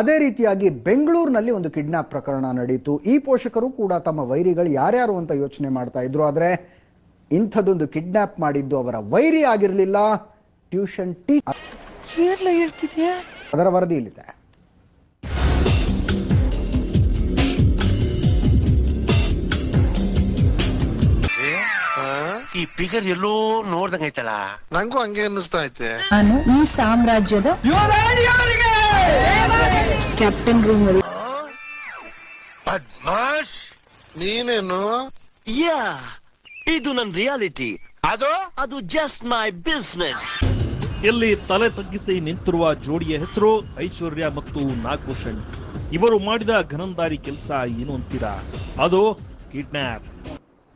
ಅದೇ ರೀತಿಯಾಗಿ ಬೆಂಗಳೂರಿನಲ್ಲಿ ಒಂದು ಕಿಡ್ನಾಪ್ ಪ್ರಕರಣ ನಡೀತು. ಈ ಪೋಷಕರು ಕೂಡ ತಮ್ಮ ವೈರಿಗಳು ಯಾರ್ಯಾರು ಅಂತ ಯೋಚನೆ ಮಾಡ್ತಾ ಇದ್ರು. ಆದ್ರೆ ಇಂಥದ್ದೊಂದು ಕಿಡ್ನಾಪ್ ಮಾಡಿದ್ದು ಅವರ ವೈರಿ ಆಗಿರಲಿಲ್ಲ. ಟ್ಯೂಷನ್ ಟೀ ಅದರ ವರದಿ ಇಲ್ಲಿದೆ. ಈ ಫಿಗರ್ ಎಲ್ಲೋ ನೋಡ್ದಂಗೈತಲ್ಲ ನಂಗೂ ಹಂಗೆ ಅನ್ನಿಸ್ತಾ ಐತೆ. ನಾನು ಈ ಸಾಮ್ರಾಜ್ಯದ ಕ್ಯಾಪ್ಟನ್ ರೂಮ್ ಅಲ್ಲಿ. ಪದ್ಮಾಶ್? ನೀನೇನು? ಯಾ ಇದು ನನ್ ರಿಯಾಲಿಟಿ. ಅದು? ಅದು ಜಸ್ಟ್ ಮೈ ಬಿಸ್ನೆಸ್ ಇಲ್ಲಿ ತಲೆ ತಗ್ಗಿಸಿ ನಿಂತಿರುವ ಜೋಡಿಯ ಹೆಸರು ಐಶ್ವರ್ಯ ಮತ್ತು ನಾಗಭೂಷಣ್. ಇವರು ಮಾಡಿದ ಘನಂದಾರಿ ಕೆಲಸ ಏನು ಅಂತೀರಾ? ಅದು ಕಿಡ್ನಾಪ್.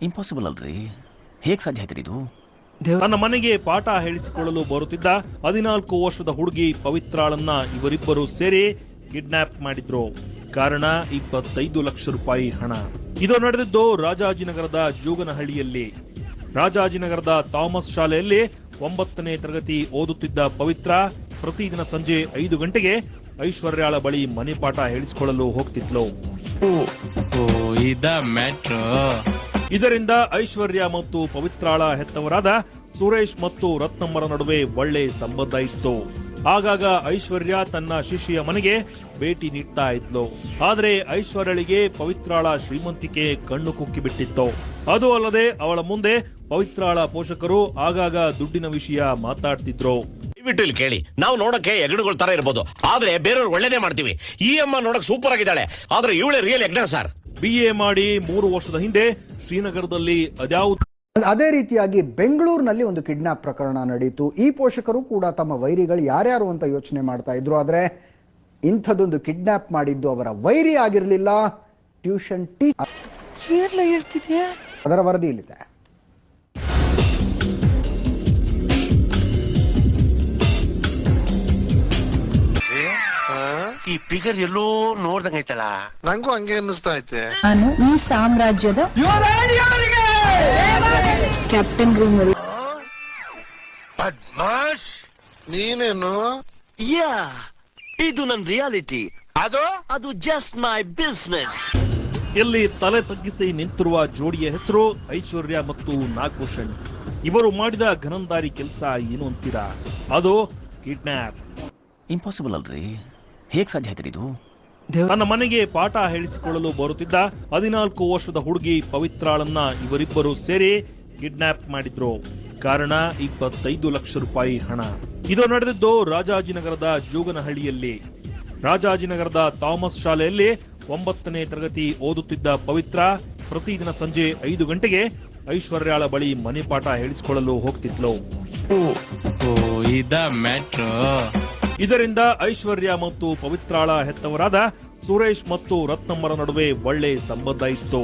ಇಂಪಾಸಿಬಲ್ ಅಲ್ರಿ. ಹೇಗ್ ಸಾಧ್ಯ ಆಯ್ತು ಇದು? ತನ್ನ ಮನೆಗೆ ಪಾಠ ಹೇಳಿಸಿಕೊಳ್ಳಲು ಬರುತ್ತಿದ್ದ ಹದಿನಾಲ್ಕು ವರ್ಷದ ಹುಡುಗಿ ಪವಿತ್ರಾಳನ್ನ ಇವರಿಬ್ಬರು ಸೇರಿ ಕಿಡ್ನಾಪ್ ಮಾಡಿದ್ರು. ಕಾರಣ ಇಪ್ಪತ್ತೈದು ಲಕ್ಷ ರೂಪಾಯಿ ಹಣ. ಇದು ನಡೆದಿದ್ದು ರಾಜಾಜಿನಗರದ ಜೋಗನಹಳ್ಳಿಯಲ್ಲಿ. ರಾಜಾಜಿನಗರದ ಥಾಮಸ್ ಶಾಲೆಯಲ್ಲಿ ಒಂಬತ್ತನೇ ತರಗತಿ ಓದುತ್ತಿದ್ದ ಪವಿತ್ರ ಪ್ರತಿದಿನ ಸಂಜೆ ಐದು ಗಂಟೆಗೆ ಐಶ್ವರ್ಯಾಳ ಬಳಿ ಮನೆ ಪಾಠ ಹೇಳಿಸಿಕೊಳ್ಳಲು ಹೋಗ್ತಿದ್ಲು. ಓ ಇದ ಮ್ಯಾಟ್ರು. ಇದರಿಂದ ಐಶ್ವರ್ಯ ಮತ್ತು ಪವಿತ್ರಾಳ ಹೆತ್ತವರಾದ ಸುರೇಶ್ ಮತ್ತು ರತ್ನಮ್ಮರ ನಡುವೆ ಒಳ್ಳೆ ಸಂಬಂಧ ಇತ್ತು. ಆಗಾಗ ಐಶ್ವರ್ಯ ತನ್ನ ಶಿಷ್ಯ ಮನೆಗೆ ಭೇಟಿ ನೀಡ್ತಾ ಇದ್ಲು. ಆದರೆ ಐಶ್ವರ್ಯಳಿಗೆ ಪವಿತ್ರಾಳ ಶ್ರೀಮಂತಿಕೆ ಕಣ್ಣು ಕುಕ್ಕಿ ಬಿಟ್ಟಿತ್ತು. ಅದು ಅಲ್ಲದೆ ಅವಳ ಮುಂದೆ ಪವಿತ್ರಾಳ ಪೋಷಕರು ಆಗಾಗ ದುಡ್ಡಿನ ವಿಷಯ ಮಾತಾಡ್ತಿದ್ರು. ದಯವಿಟ್ಟು ಇಲ್ಲಿ ಕೇಳಿ. ನಾವು ನೋಡಕ್ಕೆ ಎಗಡುಗಳ ತರ ಇರ್ಬೋದು. ಆದ್ರೆ ಬೇರೆಯವ್ರು ಒಳ್ಳೇದೇ ಮಾಡ್ತೀವಿ. ಈ ಅಮ್ಮ ನೋಡಕ್ ಸೂಪರ್ ಆಗಿದ್ದಾಳೆ. ಆದ್ರೆ ಇವಳೇ ರಿಯಲ್ ಎಗ್ನ ಸರ್ ಬಿ ಎ ಮಾಡಿ ಮೂರು ವರ್ಷದ ಹಿಂದೆ ಶ್ರೀನಗರದಲ್ಲಿ ಅದ್ಯಾವುದು ಅದೇ ರೀತಿಯಾಗಿ ಬೆಂಗಳೂರಿನಲ್ಲಿ ಒಂದು ಕಿಡ್ನಾಪ್ ಪ್ರಕರಣ ನಡೀತು. ಈ ಪೋಷಕರು ಕೂಡ ತಮ್ಮ ವೈರಿಗಳು ಯಾರ್ಯಾರು ಅಂತ ಯೋಚನೆ ಮಾಡ್ತಾ ಇದ್ರು. ಆದ್ರೆ ಇಂಥದ್ದೊಂದು ಕಿಡ್ನಾಪ್ ಮಾಡಿದ್ದು ಅವರ ವೈರಿ ಆಗಿರಲಿಲ್ಲ. ಟ್ಯೂಷನ್ ಟೀ ಅದರ ವರದಿ ಇಲ್ಲಿದೆ. ಈ ಫಿಗರ್ ಎಲ್ಲೋ ನೋಡ್ದಂಗೈತಲ್ಲ ನಂಗೂ ಹಂಗೆ ಅನ್ನಿಸ್ತಾ ಐತೆ. ನಾನು ಈ ಸಾಮ್ರಾಜ್ಯದ ಕ್ಯಾಪ್ಟನ್ ರೂಮ್ ಅಲ್ಲಿ ಪದ್ಮಾಶ್? ನೀನೇನು? ಯಾ ಇದು ನನ್ನ ರಿಯಾಲಿಟಿ ಅದು? ಅದು ಜಸ್ಟ್ ಮೈ ಬಿಸ್ನೆಸ್ ಇಲ್ಲಿ ತಲೆ ತಗ್ಗಿಸಿ ನಿಂತಿರುವ ಜೋಡಿಯ ಹೆಸರು ಐಶ್ವರ್ಯ ಮತ್ತು ನಾಗಭೂಷಣ್. ಇವರು ಮಾಡಿದ ಘನಂದಾರಿ ಕೆಲಸ ಏನು ಅಂತೀರಾ? ಅದು ಕಿಡ್ನಾಪ್. ಇಂಪಾಸಿಬಲ್ ಅಲ್ರಿ. ಹೇಗ್ ಸಾಧ್ಯ ಆಯ್ತು ಇದು? ತನ್ನ ಮನೆಗೆ ಪಾಠ ಹೇಳಿಸಿಕೊಳ್ಳಲು ಬರುತ್ತಿದ್ದ ಹದಿನಾಲ್ಕು ವರ್ಷದ ಹುಡುಗಿ ಪವಿತ್ರಾಳನ್ನ ಇವರಿಬ್ಬರು ಸೇರಿ ಕಿಡ್ನಾಪ್ ಮಾಡಿದ್ರು. ಕಾರಣ ಇಪ್ಪತ್ತೈದು ಲಕ್ಷ ರೂಪಾಯಿ ಹಣ. ಇದು ನಡೆದಿದ್ದು ರಾಜಾಜಿನಗರದ ಜೋಗನಹಳ್ಳಿಯಲ್ಲಿ. ರಾಜಾಜಿನಗರದ ಥಾಮಸ್ ಶಾಲೆಯಲ್ಲಿ ಒಂಬತ್ತನೇ ತರಗತಿ ಓದುತ್ತಿದ್ದ ಪವಿತ್ರ ಪ್ರತಿದಿನ ಸಂಜೆ ಐದು ಗಂಟೆಗೆ ಐಶ್ವರ್ಯಾಳ ಬಳಿ ಮನೆ ಪಾಠ ಹೇಳಿಸಿಕೊಳ್ಳಲು ಹೋಗ್ತಿದ್ಲು. ಓ ಇದ ಮ್ಯಾಟ್ರು. ಇದರಿಂದ ಐಶ್ವರ್ಯ ಮತ್ತು ಪವಿತ್ರಾಳ ಹೆತ್ತವರಾದ ಸುರೇಶ್ ಮತ್ತು ರತ್ನಮ್ಮರ ನಡುವೆ ಒಳ್ಳೆ ಸಂಬಂಧ ಇತ್ತು.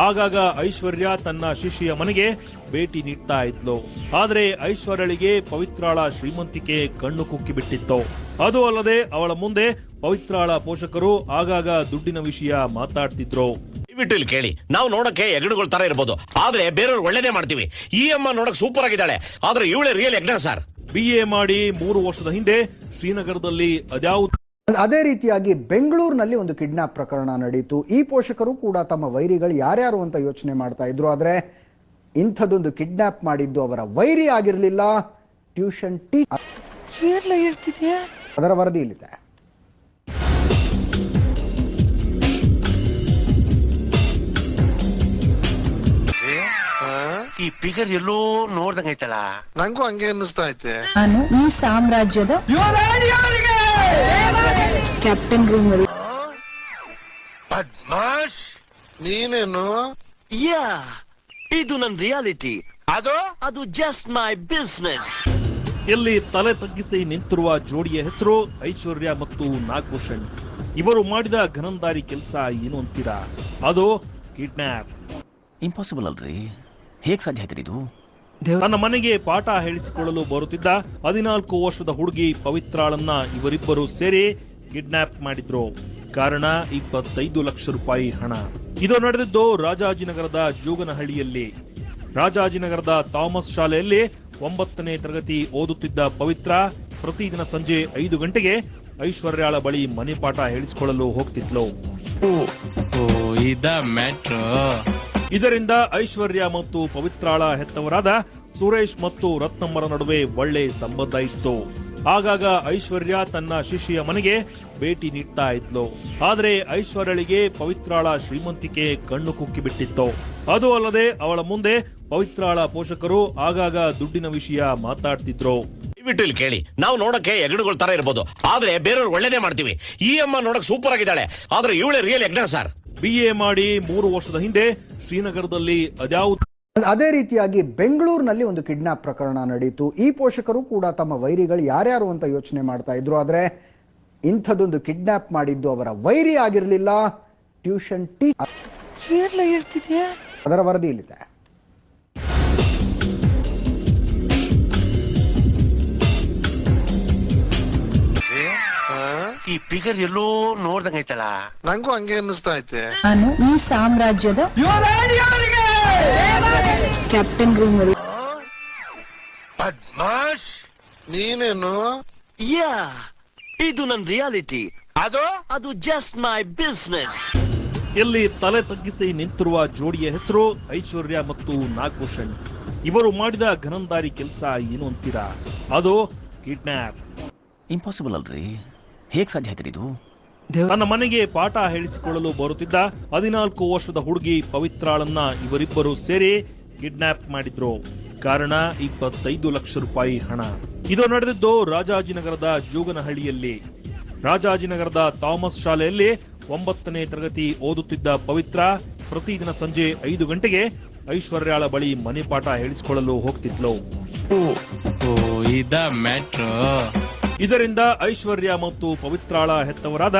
ಆಗಾಗ ಐಶ್ವರ್ಯ ತನ್ನ ಶಿಷ್ಯ ಮನೆಗೆ ಭೇಟಿ ನೀಡ್ತಾ ಇದ್ಲು. ಆದರೆ ಐಶ್ವರ್ಯಳಿಗೆ ಪವಿತ್ರಾಳ ಶ್ರೀಮಂತಿಕೆ ಕಣ್ಣು ಕುಕ್ಕಿ ಬಿಟ್ಟಿತ್ತು ಅದು ಅಲ್ಲದೆ ಅವಳ ಮುಂದೆ ಪವಿತ್ರಾಳ ಪೋಷಕರು ಆಗಾಗ ದುಡ್ಡಿನ ವಿಷಯ ಮಾತಾಡ್ತಿದ್ರು. ದಯವಿಟ್ಟು ಇಲ್ಲಿ ಕೇಳಿ. ನಾವು ನೋಡಕ್ಕೆ ಎಗಡುಗಳ ತರ ಇರ್ಬೋದು. ಆದ್ರೆ ಬೇರೆಯವ್ರು ಒಳ್ಳೇದೇ ಮಾಡ್ತೀವಿ. ಈ ಅಮ್ಮ ನೋಡಕ್ ಸೂಪರ್ ಆಗಿದ್ದಾಳೆ. ಆದ್ರೆ ಇವಳೆ ರಿಯಲ್ ಎಗ್ನ ಸರ್. ಬಿ ಎ ಮಾಡಿ ಮೂರು ವರ್ಷದ ಹಿಂದೆ ಶ್ರೀನಗರದಲ್ಲಿ ಅದ್ಯಾವು ಅದೇ ರೀತಿಯಾಗಿ ಬೆಂಗಳೂರಿನಲ್ಲಿ ಒಂದು ಕಿಡ್ನಾಪ್ ಪ್ರಕರಣ ನಡೀತು. ಈ ಪೋಷಕರು ಕೂಡ ತಮ್ಮ ವೈರಿಗಳು ಯಾರ್ಯಾರು ಅಂತ ಯೋಚನೆ ಮಾಡ್ತಾ ಇದ್ರು. ಆದ್ರೆ ಇಂಥದೊಂದು ಕಿಡ್ನಾಪ್ ಮಾಡಿದ್ದು ಅವರ ವೈರಿ ಆಗಿರಲಿಲ್ಲ. ಟ್ಯೂಷನ್ ಟೀ ಎಲ್ಲ ಹೇಳ್ತಿದ್ಯಾ? ಅದರ ವರದಿ ಇಲ್ಲಿದೆ ಈ ಫಿಗರ್ ಎಲ್ಲೋ ನೋಡ್ದಂಗ ಐತಲ್ಲ? ನಂಗೂ ಹಂಗೆ ಅನ್ನಿಸ್ತಾ ಐತೆ. ನಾನು ಈ ಸಾಮ್ರಾಜ್ಯದ ಕ್ಯಾಪ್ಟನ್ ರೂಮ್ ಪದ್ಮಾಶ್? ನೀನೇನು? ಯಾ ಇದು ನನ್ ರಿಯಾಲಿಟಿ. ಅದು? ಅದು ಜಸ್ಟ್ ಮೈ ಬಿಸ್ನೆಸ್ ಇಲ್ಲಿ ತಲೆ ತಗ್ಗಿಸಿ ನಿಂತಿರುವ ಜೋಡಿಯ ಹೆಸರು ಐಶ್ವರ್ಯ ಮತ್ತು ನಾಗಭೂಷಣ್. ಇವರು ಮಾಡಿದ ಘನಂದಾರಿ ಕೆಲಸ ಏನು ಅಂತೀರಾ? ಅದು ಕಿಡ್ನಾಪ್. ಇಂಪಾಸಿಬಲ್ ಅಲ್ರಿ. ಹೇಗ್ ಸಾಧ್ಯ ಆಯ್ತು ಇದು? ತನ್ನ ಮನೆಗೆ ಪಾಠ ಹೇಳಿಸಿಕೊಳ್ಳಲು ಬರುತ್ತಿದ್ದ ಹದಿನಾಲ್ಕು ವರ್ಷದ ಹುಡುಗಿ ಪವಿತ್ರಾಳನ್ನ ಇವರಿಬ್ಬರು ಸೇರಿ ಕಿಡ್ನಾಪ್ ಮಾಡಿದ್ರು. ಕಾರಣ ಇಪ್ಪತ್ತೈದು ಲಕ್ಷ ರೂಪಾಯಿ ಹಣ. ಇದು ನಡೆದಿದ್ದು ರಾಜಾಜಿನಗರದ ಜೋಗನಹಳ್ಳಿಯಲ್ಲಿ. ರಾಜಾಜಿನಗರದ ಥಾಮಸ್ ಶಾಲೆಯಲ್ಲಿ ಒಂಬತ್ತನೇ ತರಗತಿ ಓದುತ್ತಿದ್ದ ಪವಿತ್ರ ಪ್ರತಿದಿನ ಸಂಜೆ ಐದು ಗಂಟೆಗೆ ಐಶ್ವರ್ಯಾಳ ಬಳಿ ಮನೆ ಪಾಠ ಹೇಳಿಸಿಕೊಳ್ಳಲು ಹೋಗ್ತಿದ್ಲು. ಓ ಇದ ಮ್ಯಾಟ್ರು. ಇದರಿಂದ ಐಶ್ವರ್ಯ ಮತ್ತು ಪವಿತ್ರಾಳ ಹೆತ್ತವರಾದ ಸುರೇಶ್ ಮತ್ತು ರತ್ನಮ್ಮರ ನಡುವೆ ಒಳ್ಳೆ ಸಂಬಂಧ ಇತ್ತು. ಆಗಾಗ ಐಶ್ವರ್ಯ ತನ್ನ ಶಿಷ್ಯ ಮನೆಗೆ ಭೇಟಿ ನೀಡ್ತಾ ಇದ್ಲು. ಆದರೆ ಐಶ್ವರ್ಯಳಿಗೆ ಪವಿತ್ರಾಳ ಶ್ರೀಮಂತಿಕೆ ಕಣ್ಣು ಕುಕ್ಕಿ ಬಿಟ್ಟಿತ್ತು. ಅದು ಅಲ್ಲದೆ ಅವಳ ಮುಂದೆ ಪವಿತ್ರಾಳ ಪೋಷಕರು ಆಗಾಗ ದುಡ್ಡಿನ ವಿಷಯ ಮಾತಾಡ್ತಿದ್ರು. ಇಲ್ಲಿ ಕೇಳಿ. ನಾವು ನೋಡಕ್ಕೆ ಎಗಡುಗಳ ತರ ಇರ್ಬೋದು. ಆದ್ರೆ ಬೇರೆಯವ್ರು ಒಳ್ಳೇದೇ ಮಾಡ್ತೀವಿ. ಈ ಅಮ್ಮ ನೋಡಕ್ ಸೂಪರ್ ಆಗಿದ್ದಾಳೆ. ಆದ್ರೆ ಇವಳೆ ರಿಯಲ್ ಎಗ್ನ ಸರ್ ಬಿ ಎ ಮಾಡಿ ಮೂರು ವರ್ಷದ ಹಿಂದೆ ಶ್ರೀನಗರದಲ್ಲಿ ಅದ್ಯಾವ ಅದೇ ರೀತಿಯಾಗಿ ಬೆಂಗಳೂರಿನಲ್ಲಿ ಒಂದು ಕಿಡ್ನಾಪ್ ಪ್ರಕರಣ ನಡೀತು ಈ ಪೋಷಕರು ಕೂಡ ತಮ್ಮ ವೈರಿಗಳು ಯಾರ್ಯಾರು ಅಂತ ಯೋಚನೆ ಮಾಡ್ತಾ ಇದ್ರು. ಆದ್ರೆ ಇಂಥದ್ದೊಂದು ಕಿಡ್ನಾಪ್ ಮಾಡಿದ್ದು ಅವರ ವೈರಿ ಆಗಿರಲಿಲ್ಲ. ಟ್ಯೂಷನ್ ಟೀ ಎಲ್ಲ ಹೇಳ್ತಿದ್ಯಾ? ಅದರ ವರದಿ ಇಲ್ಲಿದೆ ಈ ಫಿಗರ್ ಎಲ್ಲೋ ನೋಡ್ದಂಗ ಐತಲ್ಲ? ನಂಗೂ ಹಂಗೆ ಅನ್ನಿಸ್ತಾ ಐತೆ. ನಾನು ಈ ಸಾಮ್ರಾಜ್ಯದ ಕ್ಯಾಪ್ಟನ್ ರೂಮ್ ಅಲ್ಲಿ ಪದ್ಮಾಶ್! ನೀನೇನು? ಯಾ ಇದು ನನ್ ರಿಯಾಲಿಟಿ ಅದು? ಅದು ಜಸ್ಟ್ ಮೈ ಬಿಸ್ನೆಸ್ ಇಲ್ಲಿ ತಲೆ ತಗ್ಗಿಸಿ ನಿಂತಿರುವ ಜೋಡಿಯ ಹೆಸರು ಐಶ್ವರ್ಯ ಮತ್ತು ನಾಗಭೂಷಣ್. ಇವರು ಮಾಡಿದ ಘನಂದಾರಿ ಕೆಲಸ ಏನು ಅಂತೀರಾ? ಅದು ಕಿಡ್ನಾಪ್. ಇಂಪಾಸಿಬಲ್ ಅಲ್ರಿ. ಹೇಗ್ ಸಾಧ್ಯ ಆಯ್ತು ಇದು? ತನ್ನ ಮನೆಗೆ ಪಾಠ ಹೇಳಿಸಿಕೊಳ್ಳಲು ಬರುತ್ತಿದ್ದ ಹದಿನಾಲ್ಕು ವರ್ಷದ ಹುಡುಗಿ ಪವಿತ್ರಾಳನ್ನ ಇವರಿಬ್ಬರು ಸೇರಿ ಕಿಡ್ನಾಪ್ ಮಾಡಿದ್ರು. ಕಾರಣ ಇಪ್ಪತ್ತೈದು ಲಕ್ಷ ರೂಪಾಯಿ ಹಣ. ಇದು ನಡೆದಿದ್ದು ರಾಜಾಜಿನಗರದ ಜೋಗನಹಳ್ಳಿಯಲ್ಲಿ. ರಾಜಾಜಿನಗರದ ಥಾಮಸ್ ಶಾಲೆಯಲ್ಲಿ ಒಂಬತ್ತನೇ ತರಗತಿ ಓದುತ್ತಿದ್ದ ಪವಿತ್ರ ಪ್ರತಿದಿನ ಸಂಜೆ ಐದು ಗಂಟೆಗೆ ಐಶ್ವರ್ಯಾಳ ಬಳಿ ಮನೆ ಪಾಠ ಹೇಳಿಸಿಕೊಳ್ಳಲು ಹೋಗ್ತಿದ್ಲು. ಓ ಇದ ಮ್ಯಾಟ್ರು. ಇದರಿಂದ ಐಶ್ವರ್ಯ ಮತ್ತು ಪವಿತ್ರಾಳ ಹೆತ್ತವರಾದ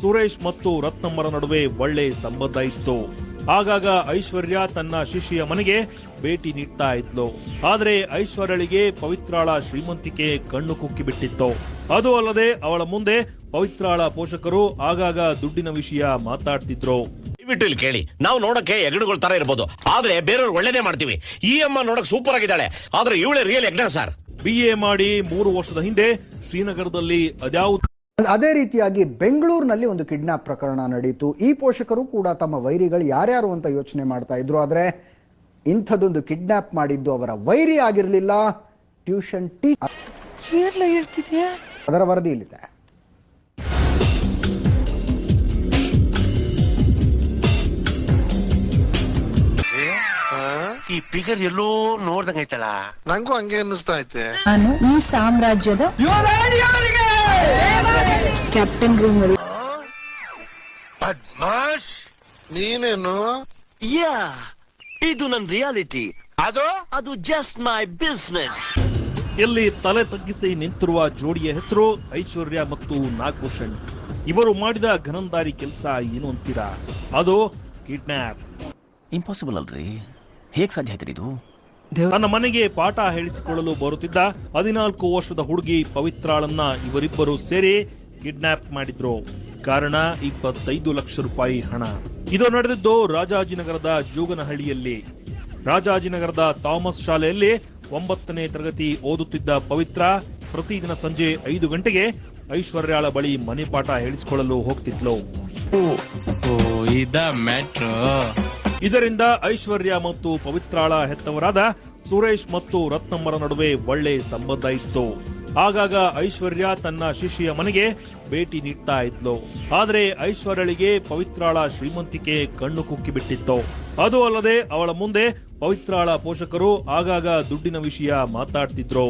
ಸುರೇಶ್ ಮತ್ತು ರತ್ನಮ್ಮರ ನಡುವೆ ಒಳ್ಳೆ ಸಂಬಂಧ ಇತ್ತು. ಆಗಾಗ ಐಶ್ವರ್ಯ ತನ್ನ ಶಿಷ್ಯ ಮನೆಗೆ ಭೇಟಿ ನೀಡ್ತಾ ಇದ್ಲು. ಆದರೆ ಐಶ್ವರ್ಯಳಿಗೆ ಪವಿತ್ರಾಳ ಶ್ರೀಮಂತಿಕೆ ಕಣ್ಣು ಕುಕ್ಕಿ ಬಿಟ್ಟಿತ್ತು. ಅದು ಅಲ್ಲದೆ ಅವಳ ಮುಂದೆ ಪವಿತ್ರಾಳ ಪೋಷಕರು ಆಗಾಗ ದುಡ್ಡಿನ ವಿಷಯ ಮಾತಾಡ್ತಿದ್ರು. ಬಿಟ್ಟು ಕೇಳಿ. ನಾವು ನೋಡಕ್ಕೆ ಎಗಡುಗಳ ತರ ಇರ್ಬೋದು. ಆದ್ರೆ ಬೇರೆಯವ್ರು ಒಳ್ಳೇದೇ ಮಾಡ್ತೀವಿ. ಈ ಅಮ್ಮ ನೋಡಕ್ ಸೂಪರ್ ಆಗಿದ್ದಾಳೆ. ಆದ್ರೆ ಇವಳೆ ರಿಯಲ್ ಎಗ್ನ ಸರ್ ಬಿ ಎ ಮಾಡಿ ಮೂರು ವರ್ಷದ ಹಿಂದೆ ಶ್ರೀನಗರದಲ್ಲಿ ಅದ್ಯಾವ ಅದೇ ರೀತಿಯಾಗಿ ಬೆಂಗಳೂರಿನಲ್ಲಿ ಒಂದು ಕಿಡ್ನಾಪ್ ಪ್ರಕರಣ ನಡೆಯಿತು ಈ ಪೋಷಕರು ಕೂಡ ತಮ್ಮ ವೈರಿಗಳು ಯಾರ್ಯಾರು ಅಂತ ಯೋಚನೆ ಮಾಡ್ತಾ ಇದ್ರು. ಆದ್ರೆ ಇಂಥದ್ದೊಂದು ಕಿಡ್ನಾಪ್ ಮಾಡಿದ್ದು ಅವರ ವೈರಿ ಆಗಿರಲಿಲ್ಲ. ಟ್ಯೂಷನ್ ಟೀ ಎಲ್ಲ ಹೇಳ್ತಿದ್ಯಾ? ಅದರ ವರದಿ ಇಲ್ಲಿದೆ ಈ ಫಿಗರ್ ಎಲ್ಲೋ ನೋಡ್ದಂಗೈತಲ್ಲ ನಂಗೂ ಹಂಗೆ ಅನ್ನಿಸ್ತಾ ಐತೆ. ನಾನು ಈ ಸಾಮ್ರಾಜ್ಯದ ಕ್ಯಾಪ್ಟನ್ ರೂಮ್ ಪದ್ಮಾಶ್? ನೀನೇನು? ಯಾ ಇದು ನನ್ ರಿಯಾಲಿಟಿ ಅದು? ಅದು ಜಸ್ಟ್ ಮೈ ಬಿಸ್ನೆಸ್ ಇಲ್ಲಿ ತಲೆ ತಗ್ಗಿಸಿ ನಿಂತಿರುವ ಜೋಡಿಯ ಹೆಸರು ಐಶ್ವರ್ಯ ಮತ್ತು ನಾಗಭೂಷಣ್. ಇವರು ಮಾಡಿದ ಘನಂದಾರಿ ಕೆಲಸ ಏನು ಅಂತೀರಾ? ಅದು ಕಿಡ್ನಾಪ್ ಇಂಪಾಸಿಬಲ್ ಅಲ್ರಿ. ಹೇಗ್ ಸಾಧ್ಯ ಆಯ್ತು ಇದು? ತನ್ನ ಮನೆಗೆ ಪಾಠ ಹೇಳಿಸಿಕೊಳ್ಳಲು ಬರುತ್ತಿದ್ದ ಹದಿನಾಲ್ಕು ವರ್ಷದ ಹುಡುಗಿ ಪವಿತ್ರಾಳನ್ನ ಇವರಿಬ್ಬರು ಸೇರಿ ಕಿಡ್ನಾಪ್ ಮಾಡಿದ್ರು. ಕಾರಣ ಇಪ್ಪತ್ತೈದು ಲಕ್ಷ ರೂಪಾಯಿ ಹಣ. ಇದು ನಡೆದಿದ್ದು ರಾಜಾಜಿನಗರದ ಜೋಗನಹಳ್ಳಿಯಲ್ಲಿ. ರಾಜಾಜಿನಗರದ ಥಾಮಸ್ ಶಾಲೆಯಲ್ಲಿ ಒಂಬತ್ತನೇ ತರಗತಿ ಓದುತ್ತಿದ್ದ ಪವಿತ್ರ ಪ್ರತಿದಿನ ಸಂಜೆ ಐದು ಗಂಟೆಗೆ ಐಶ್ವರ್ಯಾಳ ಬಳಿ ಮನೆ ಪಾಠ ಹೇಳಿಸಿಕೊಳ್ಳಲು ಹೋಗ್ತಿದ್ಲು. ಓ ಇದ ಮ್ಯಾಟ್ರು. ಇದರಿಂದ ಐಶ್ವರ್ಯ ಮತ್ತು ಪವಿತ್ರಾಳ ಹೆತ್ತವರಾದ ಸುರೇಶ್ ಮತ್ತು ರತ್ನಮ್ಮರ ನಡುವೆ ಒಳ್ಳೆ ಸಂಬಂಧ ಇತ್ತು. ಆಗಾಗ ಐಶ್ವರ್ಯ ತನ್ನ ಶಿಷ್ಯ ಮನೆಗೆ ಭೇಟಿ ನೀಡ್ತಾ ಇದ್ಲು. ಆದರೆ ಐಶ್ವರ್ಯಳಿಗೆ ಪವಿತ್ರಾಳ ಶ್ರೀಮಂತಿಕೆ ಕಣ್ಣು ಕುಕ್ಕಿ ಬಿಟ್ಟಿತ್ತು ಅದು ಅಲ್ಲದೆ ಅವಳ ಮುಂದೆ ಪವಿತ್ರಾಳ ಪೋಷಕರು ಆಗಾಗ ದುಡ್ಡಿನ ವಿಷಯ ಮಾತಾಡ್ತಿದ್ರು.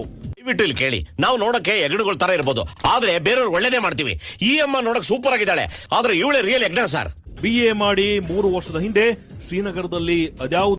ಇಲ್ಲಿ ಕೇಳಿ ನಾವು ನೋಡಕ್ಕೆ ಎಗಡುಗಳ ತರ ಇರ್ಬೋದು. ಆದ್ರೆ ಬೇರೆಯವ್ರು ಒಳ್ಳೇದೇ ಮಾಡ್ತೀವಿ. ಈ ಅಮ್ಮ ನೋಡಕ್ ಸೂಪರ್ ಆಗಿದ್ದಾಳೆ. ಆದ್ರೆ ಇವಳೆ ರಿಯಲ್ ಎಗ್ನ ಸರ್ ಬಿ ಎ ಮಾಡಿ ಮೂರು ವರ್ಷದ ಹಿಂದೆ ಶ್ರೀನಗರದಲ್ಲಿ ಅದ್ಯಾವ